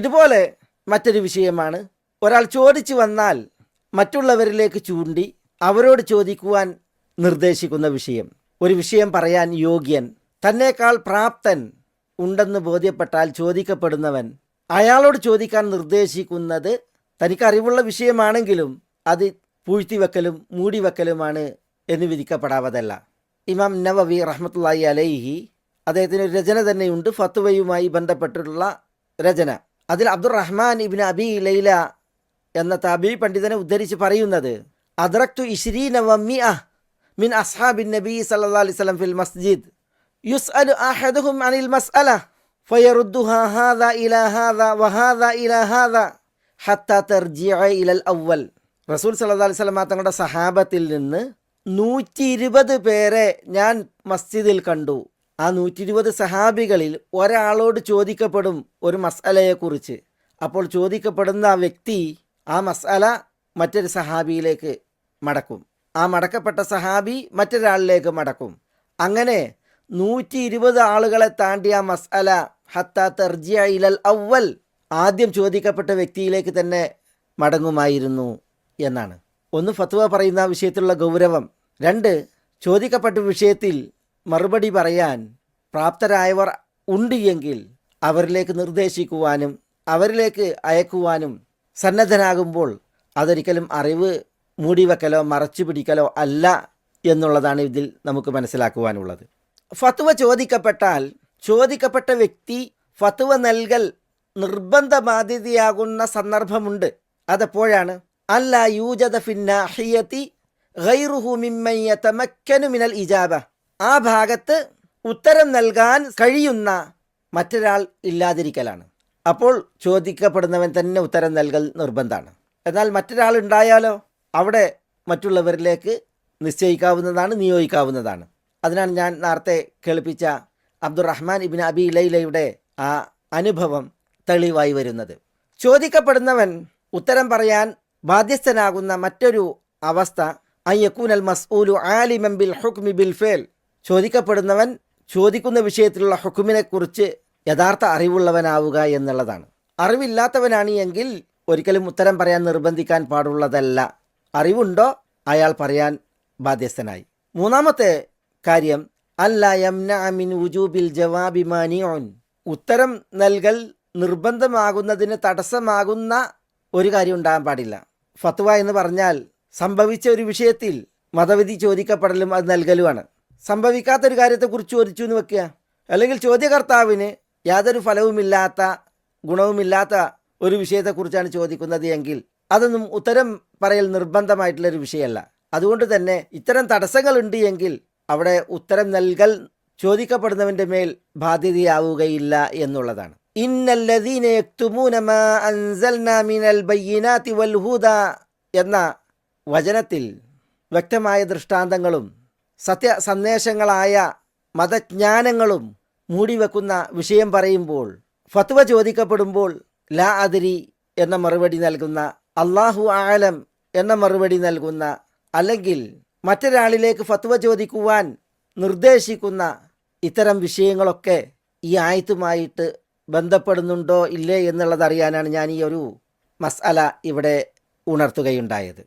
ഇതുപോലെ മറ്റൊരു വിഷയമാണ്. ഒരാൾ ചോദിച്ചു വന്നാൽ മറ്റുള്ളവരിലേക്ക് ചൂണ്ടി അവരോട് ചോദിക്കുവാൻ നിർദ്ദേശിക്കുന്ന വിഷയം. ഒരു വിഷയം പറയാൻ യോഗ്യൻ തന്നേക്കാൾ പ്രാപ്തൻ ഉണ്ടെന്ന് ബോധ്യപ്പെട്ടാൽ ചോദിക്കപ്പെടുന്നവൻ അയാളോട് ചോദിക്കാൻ നിർദ്ദേശിക്കുന്നത് തനിക്ക് അറിവുള്ള വിഷയമാണെങ്കിലും അത് പൂഴ്ത്തിവെക്കലും മൂടിവെക്കലുമാണ് എന്ന് വിധിക്കപ്പെടാവതല്ല. ഇമാം നവവി റഹ്മത്തുള്ളാഹി അലൈഹി അദ്ദേഹത്തിന് ഒരു രചന തന്നെയുണ്ട്. ഫത്തുവയുമായി ബന്ധപ്പെട്ടിട്ടുള്ള രചന. അതിൽ അബ്ദുറഹ്മാൻ ഇബിൻ അബി ലൈല എന്ന താബി പണ്ഡിതനെ ഉദ്ധരിച്ച് പറയുന്നത് അദ്റക്തു ഇഷ്രീന അഹ് മിൻ അസ്ഹാബിൻ നബി സല്ലല്ലാഹു അലൈഹി വസല്ലം ഫിൽ മസ്ജിദ്. യുസ് അലു അഹദുഹും അനിൽ മസ്അല ഫയറുദ്ദു ഹാദ ഇല ഹാദ വഹാദ ഇല ഹാദ ഹത്ത തർജിഅ ഇലൽ അവൽ റസൂൽ സല്ലാ അലൈഹി വസല്ലം തങ്ങളുടെ സഹാബത്തിൽ നിന്ന് നൂറ്റി ഇരുപത് പേരെ ഞാൻ മസ്ജിദിൽ കണ്ടു. ആ നൂറ്റി ഇരുപത് സഹാബികളിൽ ഒരാളോട് ചോദിക്കപ്പെടും ഒരു മസാലയെക്കുറിച്ച് അപ്പോൾ ചോദിക്കപ്പെടുന്ന ആ വ്യക്തി ആ മസാല മറ്റൊരു സഹാബിയിലേക്ക് മടക്കും. ആ മടക്കപ്പെട്ട സഹാബി മറ്റൊരാളിലേക്ക് മടക്കും. അങ്ങനെ നൂറ്റി ഇരുപത് ആളുകളെ താണ്ടി ആ മസാല ഹത്ത തെർജിയ ഇലൽ അവൽ ആദ്യം ചോദിക്കപ്പെട്ട വ്യക്തിയിലേക്ക് തന്നെ മടങ്ങുമായിരുന്നു എന്നാണ്. ഒന്ന് ഫത്വ പറയുന്ന വിഷയത്തിലുള്ള ഗൗരവം. രണ്ട് ചോദിക്കപ്പെട്ട വിഷയത്തിൽ മറുപടി പറയാൻ പ്രാപ്തരായവർ ഉണ്ട് എങ്കിൽ അവരിലേക്ക് നിർദ്ദേശിക്കുവാനും അവരിലേക്ക് അയക്കുവാനും സന്നദ്ധനാകുമ്പോൾ അതൊരിക്കലും അറിവ് മൂടിവെക്കലോ മറച്ചു പിടിക്കലോ അല്ല എന്നുള്ളതാണ് ഇതിൽ നമുക്ക് മനസ്സിലാക്കുവാനുള്ളത്. ഫത്വ ചോദിക്കപ്പെട്ടാൽ ചോദിക്കപ്പെട്ട വ്യക്തി ഫത്വ നൽകൽ നിർബന്ധ ബാധ്യതയാകുന്ന സന്ദർഭമുണ്ട്. അതെപ്പോഴാണ്? അല്ല യൂജദ ഫിന്നാഹിയത്തി ഗൈറുഹു മിമ്മൻ യതമക്കനു മിനൽ ഇജാബ. ആ ഭാഗത്ത് ഉത്തരം നൽകാൻ കഴിയുന്ന മറ്റൊരാൾ ഇല്ലാതിരിക്കലാണ്. അപ്പോൾ ചോദിക്കപ്പെടുന്നവൻ തന്നെ ഉത്തരം നൽകൽ നിർബന്ധമാണ്. എന്നാൽ മറ്റൊരാൾ ഉണ്ടായാലോ? അവിടെ മറ്റുള്ളവരിലേക്ക് നിശ്ചയിക്കാവുന്നതാണ് നിയോഗിക്കാവുന്നതാണ്. അതിനാണ് ഞാൻ നേരത്തെ കേൾപ്പിച്ച അബ്ദുറഹ്മാൻ ഇബിൻ അബി ഇലയിലയുടെ ആ അനുഭവം തെളിവായി വരുന്നത്. ചോദിക്കപ്പെടുന്നവൻ ഉത്തരം പറയാൻ ബാധ്യസ്ഥനാകുന്ന മറ്റൊരു അവസ്ഥ അയ്യക്കൂനൽ മസ്ഊലു ആലിമം ബിൽ ഹുക്മി ബിൽ ഫേൽ. ചോദിക്കപ്പെടുന്നവൻ ചോദിക്കുന്ന വിഷയത്തിലുള്ള ഹുക്കുമിനെക്കുറിച്ച് യഥാർത്ഥ അറിവുള്ളവനാവുക എന്നുള്ളതാണ്. അറിവില്ലാത്തവനാണ് എങ്കിൽ ഒരിക്കലും ഉത്തരം പറയാൻ നിർബന്ധിക്കാൻ പാടുള്ളതല്ല. അറിവുണ്ടോ? അയാൾ പറയാൻ ബാധ്യസ്ഥനായി. മൂന്നാമത്തെ കാര്യം അല്ല യംന മിൻ ഉജൂബിൽ ജവാബി ഓൻ ഉത്തരം നൽകൽ നിർബന്ധമാകുന്നതിന് തടസ്സമാകുന്ന ഒരു കാര്യം ഉണ്ടാകാൻ പാടില്ല. ഫത്വ എന്ന് പറഞ്ഞാൽ സംഭവിച്ച ഒരു വിഷയത്തിൽ മതവിധി ചോദിക്കപ്പെടലും അത് നൽകലുമാണ്. സംഭവിക്കാത്തൊരു കാര്യത്തെക്കുറിച്ച് ചോദിച്ചു എന്ന് വെക്കുക. അല്ലെങ്കിൽ ചോദ്യകർത്താവിന് യാതൊരു ഫലവുമില്ലാത്ത ഗുണവുമില്ലാത്ത ഒരു വിഷയത്തെക്കുറിച്ചാണ് ചോദിക്കുന്നത് എങ്കിൽ അതൊന്നും ഉത്തരം പറയൽ നിർബന്ധമായിട്ടുള്ളൊരു വിഷയമല്ല. അതുകൊണ്ട് തന്നെ ഇത്തരം തടസ്സങ്ങളുണ്ട് എങ്കിൽ അവിടെ ഉത്തരം നൽകൽ ചോദിക്കപ്പെടുന്നവന്റെ മേൽ ബാധ്യതയാവുകയില്ല എന്നുള്ളതാണ്. എന്ന വചനത്തിൽ വ്യക്തമായ ദൃഷ്ടാന്തങ്ങളും സത്യസന്ദേശങ്ങളായ മതജ്ഞാനങ്ങളും മൂടിവെക്കുന്ന വിഷയം പറയുമ്പോൾ ഫത്വ ചോദിക്കപ്പെടുമ്പോൾ ലാ അതിരി എന്ന മറുപടി നൽകുന്ന അള്ളാഹു ആലം എന്ന മറുപടി നൽകുന്ന അല്ലെങ്കിൽ മറ്റൊരാളിലേക്ക് ഫത്വ ചോദിക്കുവാൻ നിർദ്ദേശിക്കുന്ന ഇത്തരം വിഷയങ്ങളൊക്കെ ഈ ആയത്തുമായിട്ട് ബന്ധപ്പെടുന്നുണ്ടോ ഇല്ലേ എന്നുള്ളതറിയാനാണ് ഞാൻ ഈ ഒരു മസ്അല ഇവിടെ ഉണർത്തുകയുണ്ടായത്.